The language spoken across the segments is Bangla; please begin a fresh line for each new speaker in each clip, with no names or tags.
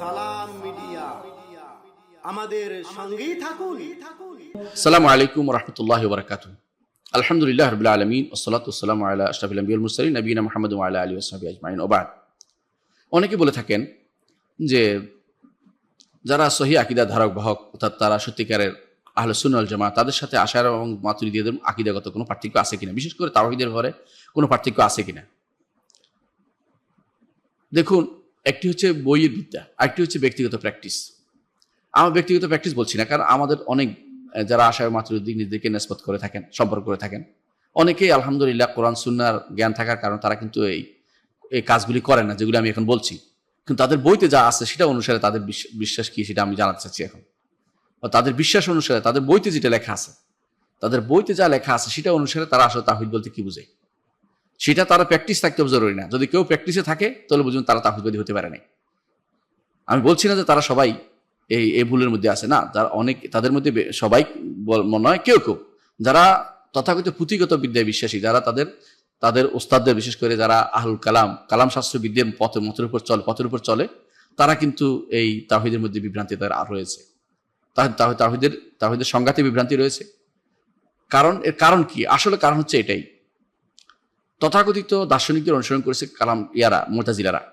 সালাম মিডিয়া। আমাদের সঙ্গেই থাকুন।
আসসালামু আলাইকুম রহমতুল্লাহ বরকাত আলহামদুলিল্লাহ রবিল আলমিন ওসলাতাম আল্লাহ আশরাফুল আম্বিউল মুরসালিন নবীনা মোহাম্মদ আল্লাহ আলী ওসহাবি আজমাইন। ওবাদ অনেকে বলে থাকেন যে যারা সহি আকিদা ধারক, বাহক, অর্থাৎ তারা সত্যিকারের আহলে সুন্নাল জামা তাদের সাথে আশার এবং মাতুরিদিয়াদের আকিদাগত কোনো পার্থক্য আছে কিনা? বিশেষ করে তাওহিদের ঘরে কোনো পার্থক্য আছে কিনা? দেখুন একটি হচ্ছে বইয়ের বিদ্যা, আরেকটি হচ্ছে ব্যক্তিগত প্র্যাকটিস আমার ব্যক্তিগত প্র্যাকটিস বলছি না, কারণ আমাদের অনেক যারা আশায় মাতৃদিক নিজেদেরকে নেসপত করে থাকেন, সম্পর্ক করে থাকেন, অনেকেই আলহামদুলিল্লাহ কোরআন, সুন্নার জ্ঞান থাকার কারণে তারা কিন্তু এই এই কাজগুলি করেন না, যেগুলি আমি এখন বলছি। কিন্তু তাদের বইতে যা আছে সেটা অনুসারে তাদের বিশ্ব- বিশ্বাস কি সেটা আমি জানাতে চাচ্ছি এখন। তাদের বিশ্বাস অনুসারে, তাদের বইতে যেটা লেখা আছে, তাদের বইতে যা লেখা আছে সেটা অনুসারে তারা আসলে তাহিদ বলতে কি বুঝে? সেটা তারা প্র্যাকটিস থাকতে জরুরি না। যদি কেউ প্র্যাকটিসে থাকে, তাহলে বুঝুন তারা তাহিদবাদী হতে পারে নাই। আমি বলছি না যে তারা সবাই এই এই ভুলের মধ্যে আছে। না যারা অনেক, তাদের মধ্যে সবাই মনে হয় কেউ কেউ। যারা তথাকথিত পুঁথিগত বিদ্যায় বিশ্বাসী, যারা তাদের তাদের ওস্তাদদের, বিশেষ করে যারা আহুল কালাম কালাম শাস্ত্র বিদ্যার পথে মতের উপর চলে, পথের উপর চলে, তারা কিন্তু এই তাহিদের মধ্যে বিভ্রান্তি তার আর রয়েছে। তাহ- তাহ- তাহিদের তাহিদের সংঘাতে বিভ্রান্তি রয়েছে। কারণ, এর কারণ কি? আসলে কারণ হচ্ছে এটাই। তথাকথিত দার্শনিকদের অনুসরণ করেছে কালাম ইয়ারা, মোতাজিলারা।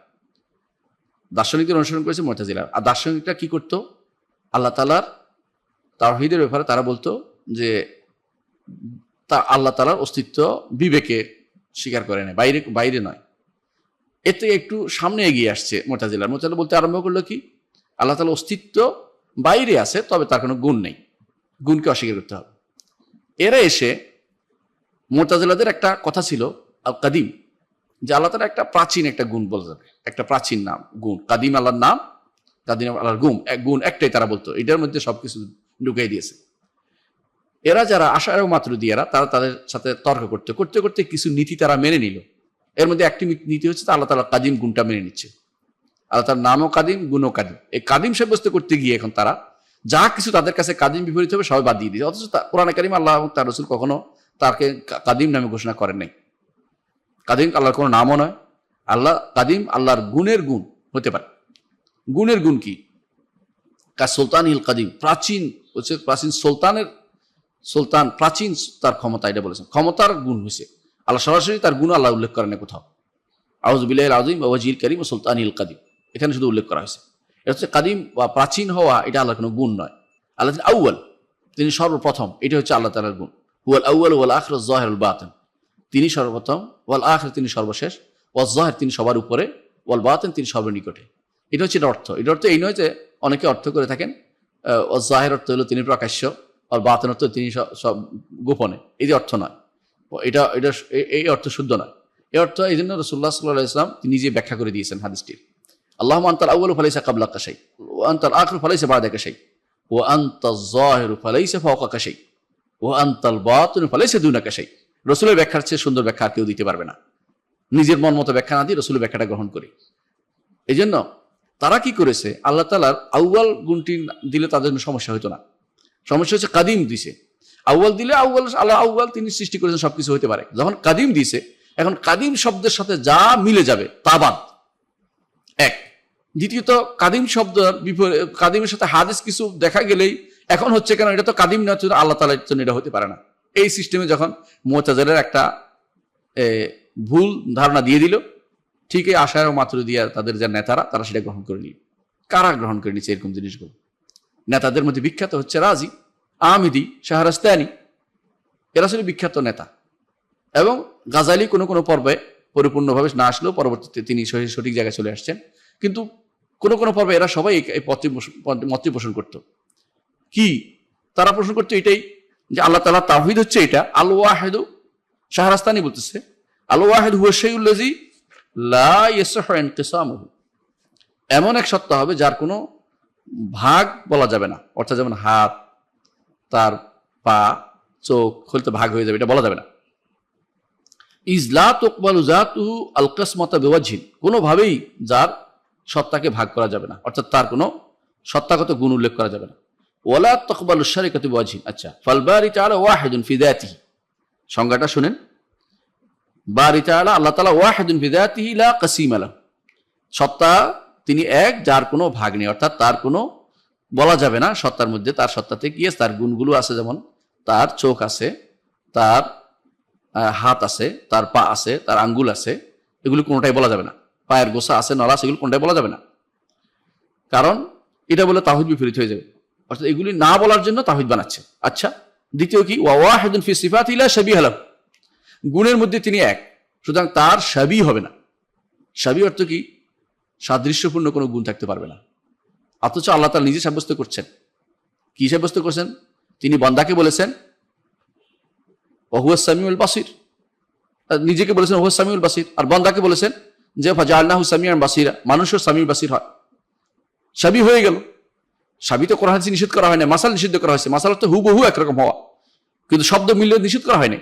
দার্শনিকদের অনুসরণ করেছে মোতাজিলারা। আর দার্শনিকরা কি করতো? আল্লাহ তালার তাওহিদের ব্যাপারে তারা বলতো যে, তা আল্লাহ তালার অস্তিত্ব বিবেকে স্বীকার করে নেয় বাইরে বাইরে নয়। এতে একটু সামনে এগিয়ে আসছে মোতাজিলার। মোতাজিলা বলতে আরম্ভ করল কি? আল্লাহ তালার অস্তিত্ব বাইরে আছে, তবে তার কোনো গুণ নেই। গুণকে অস্বীকার করতে হবে। এরা এসে মোতাজিলাদের একটা কথা ছিল আল কাদিম যে আল্লাহ তালা একটা প্রাচীন একটা গুণ বলা যাবে, একটা প্রাচীন নাম, গুণ। কাদিম আল্লাহর নাম, কাদিম আল্লাহর গুম এক গুণ একটাই তারা বলতো। এটার মধ্যে সবকিছু ঢুকিয়ে দিয়েছে। এরা যারা আশা এবং মাত্র দিয়ারা তারা তাদের সাথে তর্ক করতে। করতে করতে কিছু নীতি তারা মেনে নিল। এর মধ্যে একটি নীতি- হচ্ছে আল্লাহ তালা কাদিম গুণটা মেনে নিচ্ছে। আল্লাহ তার নামও কাদিম, গুণও কাদিম। এই কাদিম সাব্যস্ত করতে গিয়ে এখন তারা যা কিছু তাদের কাছে কাদিম বিপরীত হবে সবাই বাদ দিয়ে দিয়েছে। অথচ কোরআন কারিম আল্লাহ তার রসুল কখনো তাকে কাদিম নামে ঘোষণা করেন নাই। কাদিম আল্লাহর কোনো নামও নয়। আল্লাহ কাদিম আল্লাহর গুণের গুণ হতে পারে। গুণের গুণ কি? কা সুলতান ইল কাদিম, প্রাচীন হচ্ছে প্রাচীন সুলতানের, সুলতান প্রাচীন তার ক্ষমতা, এটা বলেছেন। ক্ষমতার গুণ হয়েছে আল্লাহ সরাসরি তার গুণ আল্লাহ উল্লেখ করেন কোথাও। আউজবিল্লাহ আজিম ওয়াজির করিম ও সুলতান ইল কাদিম। এখানে শুধু উল্লেখ করা হয়েছে এটা হচ্ছে কাদিম বা প্রাচীন হওয়া, এটা আল্লাহর কোনো গুণ নয়। আল্লাহ তিনি আউ্য়াল, তিনি সর্বপ্রথম, এটা হচ্ছে আল্লাহ তালার গুণ। হুয়াল আউ্য়াল ওয়াল আখর জাহেরুল বাতেন। তিনি সর্বপ্রথম, ওয়াল আখর তিনি সর্বশেষ, ওয়াল জাহের তিনি সবার উপরে, ওয়াল বাতেন তিনি সর্বনিকটে এটা হচ্ছে অর্থ। এটার অর্থ এই নয় যে অনেকে অর্থ করে থাকেন ওয়াল জাহের অর্থ হলো তিনি প্রকাশ্য আর বাতেন অর্থ তিনি সব গোপনে। এই যে অর্থ নয়। এটা এটা এই অর্থ শুদ্ধ নয়। এই অর্থ এই জন্য রসুল্লাহ সাল্লাহ ইসলাম তিনি নিজে ব্যাখ্যা করে দিয়েছেন হাদিসটির। আল্লাহ আন্তাল আউ্ল ফালাইসা কাবলা কাশাই ও আন্তাল আখর ফালাইসা বাদা কাশাই ও আন্তাল জাহের ফালাইসা ফাওকা কাশাই ও আন্তাল বাতুন ফালাইসা দুনা কাশাই রসুলের ব্যাখ্যার চেয়ে সুন্দর ব্যাখ্যা কেউ দিতে পারবে না। নিজের মন মতো ব্যাখ্যা না দিয়ে রসুলের ব্যাখ্যাটা গ্রহণ করি। এই জন্য তারা কি করেছে? আল্লাহ তালার আউ্বাল গুণটি দিলে তাদের জন্য সমস্যা হতো না। সমস্যা হচ্ছে কাদিম দিছে। আউ্বাল দিলে আউ্বাল আল্লাহ আউ্বাল তিনি সৃষ্টি করেছেন, সবকিছু হতে পারে। যখন কাদিম দিছে, এখন কাদিম শব্দের সাথে যা মিলে যাবে, তা বাদ। এক। দ্বিতীয়ত, কাদিম শব্দ কাদিমের সাথে হাদিস কিছু দেখা গেলেই এখন হচ্ছে কেন? এটা তো কাদিম না আল্লাহ তালার জন্য এটা হতে পারে না। এই সিস্টেমে যখন মোতাজারের একটা ভুল ধারণা দিয়ে দিল, ঠিক এই আশায় মাত্র দিয়া তাদের যে নেতারা, তারা সেটা গ্রহণ করে নিল। কারা গ্রহণ করে নিচ্ছে এরকম জিনিসগুলো? নেতাদের মধ্যে বিখ্যাত হচ্ছে রাজি আহমিদি শাহরাস্তানি। এরা ছিল বিখ্যাত নেতা। এবং গাজালি কোনো কোনো পর্বে পরিপূর্ণভাবে না আসলেও পরবর্তীতে তিনি সঠিক জায়গায় চলে আসছেন। কিন্তু কোনো কোনো পর্বে এরা সবাই এই- মতটি পোষণ করত। কি? তারা প্রশ্ন করতো এটাই যে আল্লাহ তালা তাহিদ হচ্ছে এটা। আল ওয়াহেদু শাহরাস্তানি বলতেছে আল ওয়াহেদ হুয়া সেইউল্লাজি লা ইয়াসহু ইনকিসামুহু এমন এক সত্তা হবে যার কোনো ভাগ বলা যাবে না। অর্থাৎ যেমন হাত, তার পা, চোখ খুলতে ভাগ হয়ে যাবে, এটা বলা যাবে না। ইজলা তোকবালু জাতুহু আল কোনোভাবেই যার সত্তাকে ভাগ করা যাবে না। অর্থাৎ তার কোনো সত্তাগত গুণ উল্লেখ করা যাবে না। ওয়ালা তকবালু শারিকাতু বেওয়াজিন আচ্ছা ফালবারি তাআলা ওয়াহিদুন ফি যাতিহি সংজ্ঞাটা শুনেন। বারি তাআলা, আল্লাহ তাআলা ওয়াহিদুন ফি যাতিহি লা কাসিম লাহু। সত্তা তিনি এক, যার কোনো ভাগ নেই, অর্থাৎ তার কোনো বলা যাবে না সত্তার মধ্যে। তার সত্তাতে আছে? তার গুণগুলো আছে যেমন, তার চোখ আছে, তার হাত আছে, তার পা আছে, তার আঙ্গুল আছে, এগুলো কোনোটাই বলা যাবে না। পায়ের গোসা আছে নলা এগুলো কোনোটাই বলা যাবে না। কারণ এটা বলে তাহিদ বিপরীত হয়ে যাবে। অর্থাৎ এগুলি না বলার জন্য তাহিদ বানাচ্ছে। আচ্ছা দ্বিতীয় কি? ওয়াহিদুন ফি সিফাত ইলা শাবি হালাম গুণের মধ্যে তিনি এক, সুতরাং তার সাবি হবে না। সাবি অর্থ কি? সাদৃশ্যপূর্ণ কোনো গুণ থাকতে পারবে না। অথচ আল্লাহ তালা নিজে সাব্যস্ত করছেন। কি সাব্যস্ত করছেন? তিনি বন্দাকে বলেছেন ওহুয়া সামিউল বাসির। নিজেকে বলেছেন ওহুয়া সামিউল বাসির। আর বন্দাকে বলেছেন যে ফাজাল্লাহু সামিয়ান বাসিরা। মানুষও সামিউল বাসির হয়। সাবি হয়ে গেল। সাবি তো করা হয়েছে নিষেধ করা হয় না মাসাল নিষিদ্ধ করা হয়েছে। মাসাল তো হুবহু একরকম হওয়া। কিন্তু শব্দ মিললে নিষেধ করা হয়নি।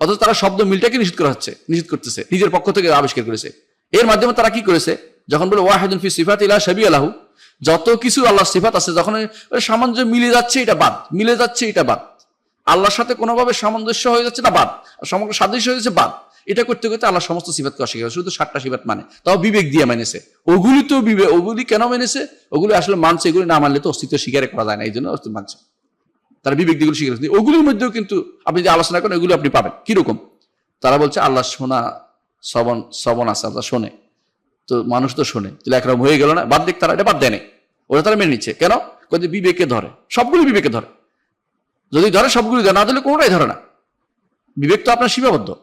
অথচ তারা শব্দ মিলটাকে নিষেধ করা হচ্ছে নিষেধ করতেছে, নিজের পক্ষ থেকে আবিষ্কার করেছে। এর মাধ্যমে তারা কি করেছে? যখন বলে, ওয়াহিদুন ফি সিফাত ইলা সাবি আলাহু যত কিছু আল্লাহ সিফাত আছে, যখন সামঞ্জস্য মিলে যাচ্ছে, এটা বাদ। মিলে যাচ্ছে, এটা বাদ। আল্লাহর সাথে কোনোভাবে সামঞ্জস্য হয়ে যাচ্ছে না বাদ। সমগ্র সাদৃশ্য হয়ে যাচ্ছে, বাদ। এটা করতে করতে আল্লাহ সমস্ত সিফাতকে অস্বীকার শুধু সাতটা সিফাত মানে। তাও বিবেক দিয়ে মেনেছে। ওগুলি তো বিবেক ওগুলি কেন মেনেছে? ওগুলি আসলে মানছে, এগুলি না মানলে তো অস্তিত্ব স্বীকার করা যায় না এই জন্য অস্তিত্ব মানছে। তারা বিবেক দিগুলো স্বীকার ওগুলির মধ্যেও কিন্তু আপনি যে আলোচনা করেন, ওগুলো আপনি পাবেন। কীরকম? তারা বলছে, আল্লাহ শোনা শ্রবণ শ্রবণ আছে, আল্লাহ শোনে। তো মানুষ তো শোনে। তাহলে একরকম হয়ে গেল না? বাদ দিক, তারা এটা বাদ দেয় ওরা তারা মেনে নিচ্ছে। কেন? কয়ে বিবেকে ধরে। সবগুলি বিবেকে ধরে। যদি ধরে, সবগুলি ধরে, না ধরলে কোনোটাই ধরে না। বিবেক তো আপনার সীমাবদ্ধ।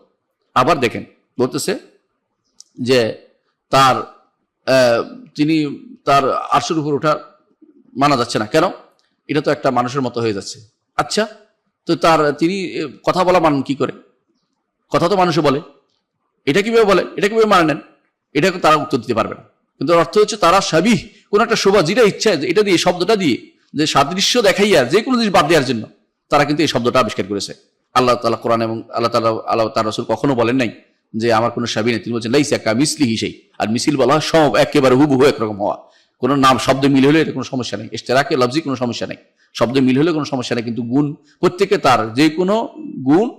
আবার দেখেন, বলতেছে যে তার তিনি তার আটশোর উপর ওঠা মানা যাচ্ছে না। কেন? এটা তো একটা মানুষের মতো হয়ে যাচ্ছে। আচ্ছা তো তার, তিনি কথা বলা মান কি করে? কথা তো মানুষে বলে। এটা কীভাবে বলে? এটা কীভাবে মানে নেন? এটাকে তারা উত্তর দিতে পারবে না। কিন্তু অর্থ হচ্ছে তারা সাবি কোন একটা শোভা, যেটা ইচ্ছা, এটা দিয়ে, শব্দটা দিয়ে, যে সাদৃশ্য দেখাইয়া যে কোনো জিনিস বাদ দেওয়ার জন্য, তারা কিন্তু এই শব্দটা আবিষ্কার করেছে। আল্লাহ তালা কোরআন এবং আল্লাহ তালা আল্লাহ তার রসুল কখনো বলেন নাই যে আমার কোনো সাবি নেই। তিনি বলছেন, লাইসা কা মিসলি হিসেই আর মিছিল বলা সব একেবারে হুবহু একরকম হওয়া। কোনো নাম, শব্দ মিল হলে এটা কোনো সমস্যা নেই। ইস্তেরাকে লফজি কোনো সমস্যা নেই। শব্দ মিল হলে কোনো সমস্যা নেই, কিন্তু গুণ প্রত্যেকে তার, যে কোনো গুণ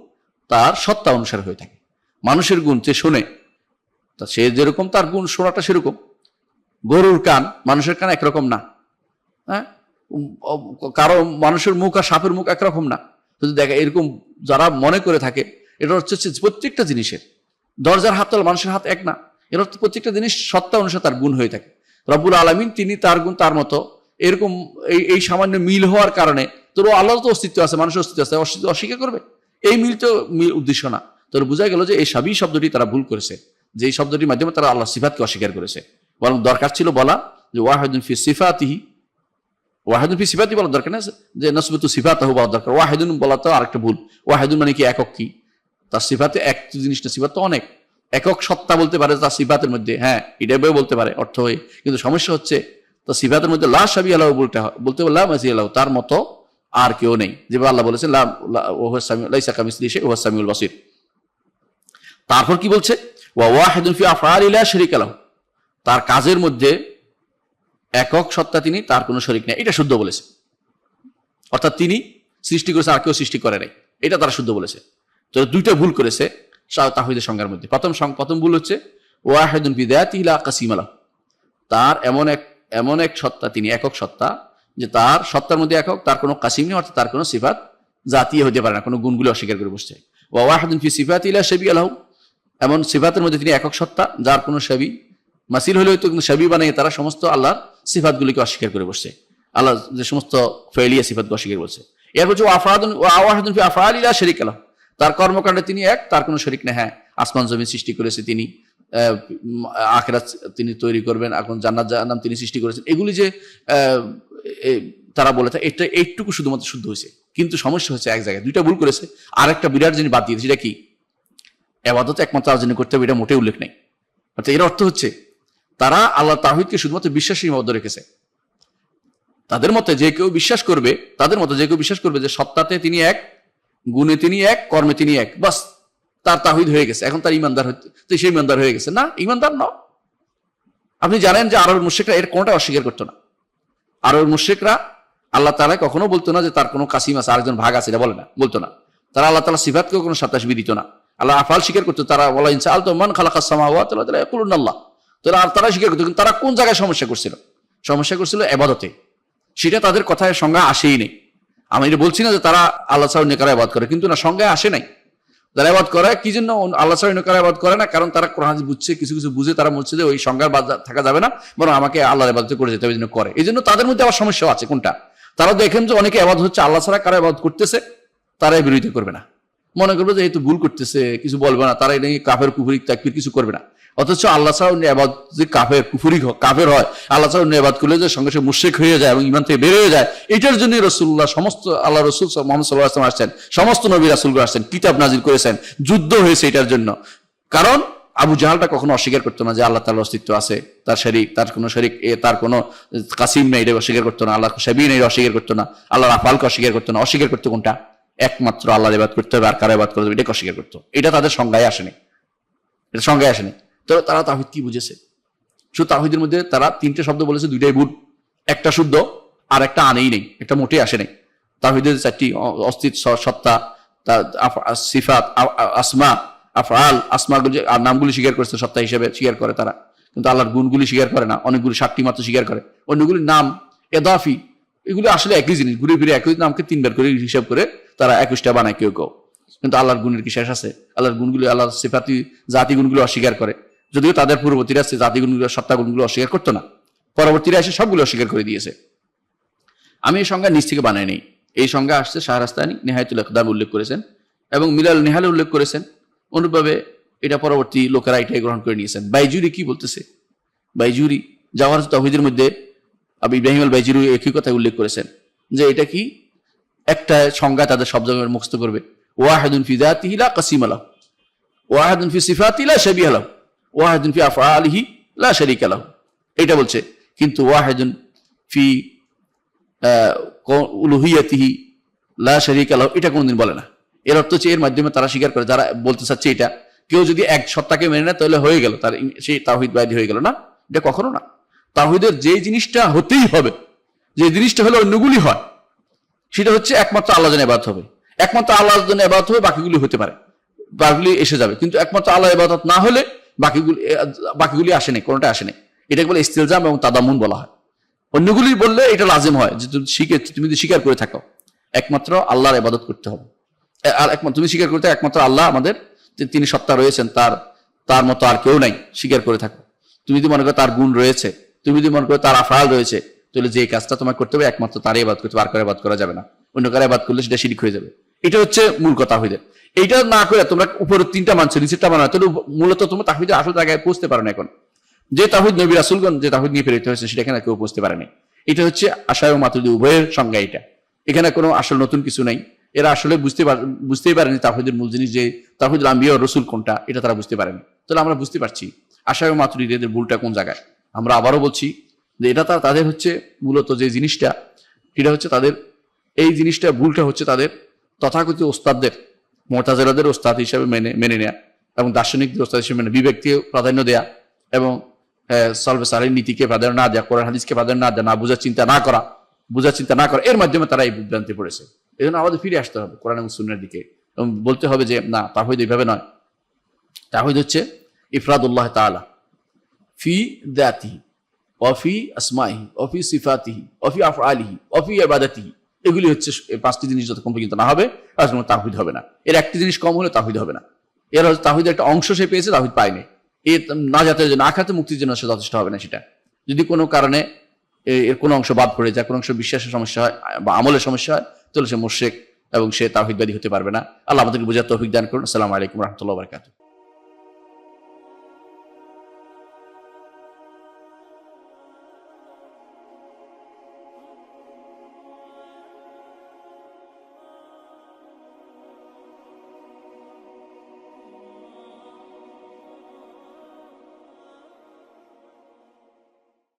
তার সত্তা অনুসারে হয়ে থাকে। মানুষের গুণ যে শোনে, তা সে যেরকম তার গুণ শোনাটা সেরকম। গরুর কান মানুষের কান একরকম না। হ্যাঁ? কারও মানুষের মুখ আর সাপের মুখ একরকম না। যদি দেখা, এরকম যারা মনে করে থাকে এটা হচ্ছে প্রত্যেকটা জিনিসের দরজার হাত তলা মানুষের হাত এক না, এর অর্থ প্রত্যেকটা জিনিস সত্তা অনুসারে তার গুণ হয়ে থাকে। রব্বুল আলমিন তিনি তার গুণ তার মতো, এরকম এই এই সামান্য মিল হওয়ার কারণে তোর আল্লাহ তো অস্তিত্ব আছে, মানুষের অস্তিত্ব আছে অস্তিত্ব অস্বীকার করবে? এই মিল তো মিল উদ্দেশ্য না। তোর বোঝা গেল যে এই সাবি শব্দটি তারা ভুল করেছে, যে এই শব্দটির মাধ্যমে তারা আল্লাহ সিফাতকে অস্বীকার করেছে। বরং দরকার ছিল বলা যে ওয়াহিদুন ফি সিফাতিহি ওয়াহেদুন ফি সিফাতি বলার দরকার না যে নসবতু সিফাত বলার দরকার। ওয়াহেদুন বলা তো আরেকটা ভুল। ওয়াহেদুন মানে কি একক কি? তার সিফাতে এক জিনিসটা সিফাত তো অনেক। একক সত্তা বলতে পারে তার সিফাতের মধ্যে। হ্যাঁ এটা এভাবে বলতে পারে, অর্থ হয়ে। কিন্তু সমস্যা হচ্ছে, তার সিফাতের মধ্যে লা সাবি আল্লাহ বলতে বলতে বললে মাসি আল্লাহ তার মতো আর কেউ নেই। যেভাবে আল্লাহ বলেছেন, লা, লা- ওহুয়া সামি- লাইসা কামিসলি শে ওহুয়া সামিউল বাসির। তারপর কি বলছে? ওয়া ওয়াহিদুন ফি আফআলি লা শারীকা লাহু। তার কাজের মধ্যে একক সত্তা তিনি, তার কোনো শরিক নেই। এটা শুদ্ধ বলেছে। অর্থাৎ তিনি সৃষ্টি করেছে, আর কেউ সৃষ্টি করে নাই। এটা তারা শুদ্ধ বলেছে। তো দুইটা ভুল করেছে তাহিদের সংজ্ঞার মধ্যে। প্রথম প্রথম ভুল হচ্ছে, ওয়াহেদুন বিদায়াতিলা কাসিমালা তার এমন এক এমন এক সত্তা তিনি, একক সত্তা, যে তার সত্তার মধ্যে একক, তার কোনো কাসিম নেই, অর্থাৎ তার কোনো সিফাত জাতীয় হতে পারে না, কোনো গুণগুলো অস্বীকার করে বসছে। ওয়াহেদুন ফি সিফাত ইলা সেবি আলাহু এমন সিফাতের মধ্যে তিনি একক সত্তা, যার কোনো সেবি মাসিল হলেও তো কিন্তু সেবি বানিয়ে তারা সমস্ত আল্লাহর সিফাতগুলিকে অস্বীকার করে বসছে। আল্লাহ যে সমস্ত ফেলিয়া সিফাতকে অস্বীকার করছে। এর হচ্ছে আফরাদুন আওয়াহাদুন ফি ইলা শরিক আলাহ তার কর্মকাণ্ডে তিনি এক তার কোনো শরিক নেই হ্যাঁ। আসমান জমিন সৃষ্টি করেছে তিনি আহ, তিনি তৈরি করবেন এখন জান্নাত জাহান্নাম তিনি সৃষ্টি করেছেন। এগুলি যে তারা বলে থাকে এটা এইটুকু শুধুমাত্র শুদ্ধ হয়েছে। কিন্তু সমস্যা হচ্ছে এক জায়গায়। দুইটা ভুল করেছে আর একটা বিরাট জিনিস বাদ দিয়েছে। সেটা কি? এবাদত একমাত্র আর্জনী করতে হবে এটা মোটেই উল্লেখ নেই। অর্থাৎ এর অর্থ হচ্ছে তারা আল্লাহ তাহিদকে শুধুমাত্র বিশ্বাসী সীমাবদ্ধ রেখেছে। তাদের মতে যে কেউ বিশ্বাস করবে, তাদের মতে যে কেউ বিশ্বাস করবে যে সত্তাতে তিনি এক, গুণে তিনি এক, কর্মে তিনি এক। বাস, তার তাহিদ হয়ে গেছে। এখন তার ইমানদার তো সে ইমানদার হয়ে গেছে। না, ইমানদার ন আপনি জানেন যে আরবের মুশ্রিকরা এর কোনটা অস্বীকার করতো না। আরবের মুশ্রিকরা আল্লাহ তালা কখনো বলতো না যে তার কোনো কাসিম আছে, আরেকজন ভাগ আছে, এটা বলে না, বলতো না। তারা আল্লাহ তালা সিফাতকেও কোনো সাতাশবি দিত না। আল্লাহ আফাল স্বীকার করতো, তারা বলা ইনসা আল তো মান তালা আল্লাহ তারা আর তারা স্বীকার করতো কিন্তু তারা কোন জায়গায় সমস্যা করছিল? সমস্যা করছিল এবাদতে। সেটা তাদের কথায় সংজ্ঞা আসেই নেই। আমি এটা বলছি না যে তারা আল্লাহ ছাড়া অন্য কারও আবাদ করে, কিন্তু না সংজ্ঞায় আসে নাই। যারা আবাদ করে, কি জন্য আল্লাহ অন্য আবাদ করে না? কারণ তারা কোরআন বুঝছে, কিছু কিছু বুঝে তারা বলছে যে ওই সংজ্ঞার বাদ থাকা যাবে না, বরং আমাকে আল্লাহর আবাদ করে যেতে হবে জন্য করে। এই জন্য তাদের মধ্যে আবার সমস্যা আছে। কোনটা? তারা দেখেন যে অনেকে আবাদ হচ্ছে, আল্লাহ ছাড়া কারও আবাদ করতেছে, তারাই বিরোধিতা করবে না। মনে করবে যে এই তো ভুল করতেছে, কিছু বলবে না তারা এটা কাফের কুফুরি, তাকবির কিছু করবে না। অথচ আল্লাহ ছাড়া অন্য আবাদ যে কাফের কুফুরি কাফের হয়, আল্লাহ ছাড়া অন্য আবাদ করলে যে সঙ্গে সঙ্গে মুশেক হয়ে যায় এবং ইমান থেকে বের হয়ে যায়, এটার জন্য রসুল্লাহ সমস্ত, আল্লাহ রসুল মোহাম্মদ সাল্লাহ আসলাম আসছেন, সমস্ত নবী রাসুলগুলো আসছেন, কিতাব নাজির করেছেন, যুদ্ধ হয়েছে এটার জন্য। কারণ আবু জাহালটা কখনো অস্বীকার করতো না যে আল্লাহ তার অস্তিত্ব আছে, তার শরিক, তার কোনো শরিক তার কোনো কাসিম নেই, এটা অস্বীকার করতো না, আল্লাহ সাবি নেই অস্বীকার করতো না আল্লাহ রাফালকে অস্বীকার করতো না, অস্বীকার করতো কোনটা? একমাত্র আল্লাহ এবাদ করতে হবে আর কারও এবাদ করতে হবে, এটা অস্বীকার করতো এটা তাদের সংজ্ঞায় আসেনি। এটা সংজ্ঞায় আসেনি। তো তারা তাহিদ কি বুঝেছে? শুধু তাহিদের মধ্যে তারা তিনটে শব্দ বলেছে, দুইটাই ভুল। একটা শুদ্ধ আর একটা আনেই নেই, একটা মোটেই আসে নেই। তাহিদের চারটি অ- অস্তিত্ব, স- সত্তা সিফাত আসমা, আফআল আসমাগুলি আর নামগুলি স্বীকার করেছে, সত্তা হিসেবে স্বীকার করে তারা। কিন্তু আল্লাহর গুণগুলি স্বীকার করে না, অনেকগুলি সাতটি মাত্র স্বীকার করে। অন্যগুলির নাম এদাফি, এগুলি আসলে একই জিনিস, ঘুরে ফিরে একই নামকে তিনবার করে হিসাব করে তারা একুশটা বানায় কেউ কেউ। কিন্তু আল্লাহর গুণের কি শেষ আছে? আল্লাহর গুণগুলি, আল্লাহর সিফাতি জাতি গুণগুলো অস্বীকার করে। যদিও তাদের পূর্ববর্তীরা আছে জাতি গুণগুলো, সত্তা গুণগুলো অস্বীকার করতো না। পরবর্তীরা এসে সবগুলো অস্বীকার করে দিয়েছে। আমি এই সংজ্ঞা নিজ থেকে বানাই নেই। এই সংজ্ঞা আসছে শাহরাস্তানি নেহায়তুল ইকদাম উল্লেখ করেছেন এবং মিলাল নেহালে উল্লেখ করেছেন। অনুরূপভাবে এটা পরবর্তী লোকেরা এটাই গ্রহণ করে নিয়েছেন। বাইজুরি কি বলতেছে? বাইজুরি, জাওয়ার তহিদের মধ্যে আবু ইব্রাহিম আল বাইজুরি একই কথা উল্লেখ করেছেন যে এটা কি? একটা সংজ্ঞা তাদের সব জায়গায় মুখস্থ করবে। ওয়াহেদুন ফি জাতিহি লা কাসিম আলাহ ওয়াহেদুন ফি সিফাতি লা শাবিহ আলাহ ওয়াহেদুন ফি আফআলিহি লা শারীকা লাহু। এটা বলছে, কিন্তু ওয়াহেদুন ফি উলুহিয়াতিহি লা শারীকা লাহু, এটা কোনোদিন বলে না। এর অর্থ হচ্ছে, এর মাধ্যমে তারা স্বীকার করে, যারা বলতে চাচ্ছে এটা, কেউ যদি এক সত্তাকে মেনে নেয়, তাহলে হয়ে গেল। তার সেই তাহিদ বাইদি হয়ে গেল না। এটা কখনো না। তাহিদের যে জিনিসটা হতেই হবে, যে জিনিসটা হলে অন্যগুলি হয় সেটা হচ্ছে একমাত্র আল্লাহ জন্য এবাদত হবে। একমাত্র আল্লাহ জন্য এবাদত হবে বাকিগুলি হতে পারে। বাকিগুলি এসে যাবে। কিন্তু একমাত্র আল্লাহ এবাদত না হলে বাকিগুলি বাকিগুলি আসেনি কোনোটা আসেনি এটাকে বলে ইস্তেলজাম এবং তাদামুন বলা হয়। অন্যগুলি বললে এটা লাজিম হয় যে তুমি শিখে, তুমি যদি স্বীকার করে থাকো, একমাত্র আল্লাহর এবাদত করতে হবে। আর একমাত্র তুমি স্বীকার করতে একমাত্র আল্লাহ আমাদের যে তিনি সত্তা রয়েছেন, তার তার মতো আর কেউ নাই, স্বীকার করে থাকো। তুমি যদি মনে করো তার গুণ রয়েছে, তুমি যদি মনে করো তার আফাল রয়েছে তাহলে যে কাজটা তোমার করতে হবে, একমাত্র তারই বাদ করতে আর করে বাদ করা যাবে না। অন্য কারে বাদ করলে সেটা শিরিক হয়ে যাবে। এটা হচ্ছে মূল কথা হইলে এইটা না করে তোমরা উপরের তিনটা মানছো, নিচেরটা মানো তাহলে মূলত তোমরা তাহিদের আসল জায়গায় পৌঁছতে পারো না এখন। যে তাহিদ নবী রাসুলগণ যে তাহিদ নিয়ে প্রেরিত হয়েছে, সেটা এখানে কেউ বুঝতে পারেনি। এটা হচ্ছে আশা এবং মাতুদি উভয়ের সংজ্ঞা এটা। এখানে কোনো আসল নতুন কিছু নাই। এরা আসলে বুঝতে পার বুঝতেই পারেনি তাহিদের মূল জিনিস যে তাহিদুল আম্বিয়া রসুল কোনটা, এটা তারা বুঝতে পারেনি। তাহলে আমরা বুঝতে পারছি আশা এবং মাতুদি এদের ভুলটা কোন জায়গায়। আমরা আবারও বলছি যে এটা তাদের হচ্ছে মূলত যে জিনিসটা, এটা হচ্ছে তাদের, এই জিনিসটা, ভুলটা হচ্ছে তাদের তথাকথিত ওস্তাদদের মোতাজেরাদের ওস্তাদ হিসাবে মেনে মেনে নেয়া এবং দার্শনিকদের ওস্তাদ হিসেবে মেনে বিবেককে প্রাধান্য দেয়া এবং সলভে সালের নীতিকে প্রাধান্য না দেওয়া কোরআন হাদিসকে প্রাধান্য না দেওয়া না বোঝার চিন্তা না করা, বোঝার চিন্তা না করা, এর মাধ্যমে তারা এই বিভ্রান্তি পড়েছে। এই জন্য আমাদের ফিরে আসতে হবে কোরআন এবং সুন্নের দিকে এবং বলতে হবে যে, না, তাহিদ এইভাবে নয়। তাহিদ হচ্ছে ইফরাদুল্লাহ তাআলা, ফি দাতিহি। অফি আসমাইহি অফি সিফাতিহি অফি আফআলিহি অফি ইবাদাতিহি এগুলি হচ্ছে পাঁচটি জিনিস যতক্ষণ পর্যন্ত না হবে, তার কোনো তাহিদ হবে না। এর একটি জিনিস কম হলে তাহিদ হবে না। এর হচ্ছে তাহিদের একটা অংশ সে পেয়েছে তাহিদ পায়নি। এ না যাতে না খাতে মুক্তির জন্য সে যথেষ্ট হবে না সেটা। যদি কোনো কারণে এর কোনো অংশ বাদ পড়ে যায়, কোনো অংশ বিশ্বাসের সমস্যা হয়, বা আমলের সমস্যা হয়, তাহলে সে মোশেক এবং সে তাহিদবাদী হতে পারবে না। আল্লাহ আমাদেরকে বোঝার তৌফিক দান করুন। আসসালামু আলাইকুম রহমতুল্লাহ বারকাতুহ।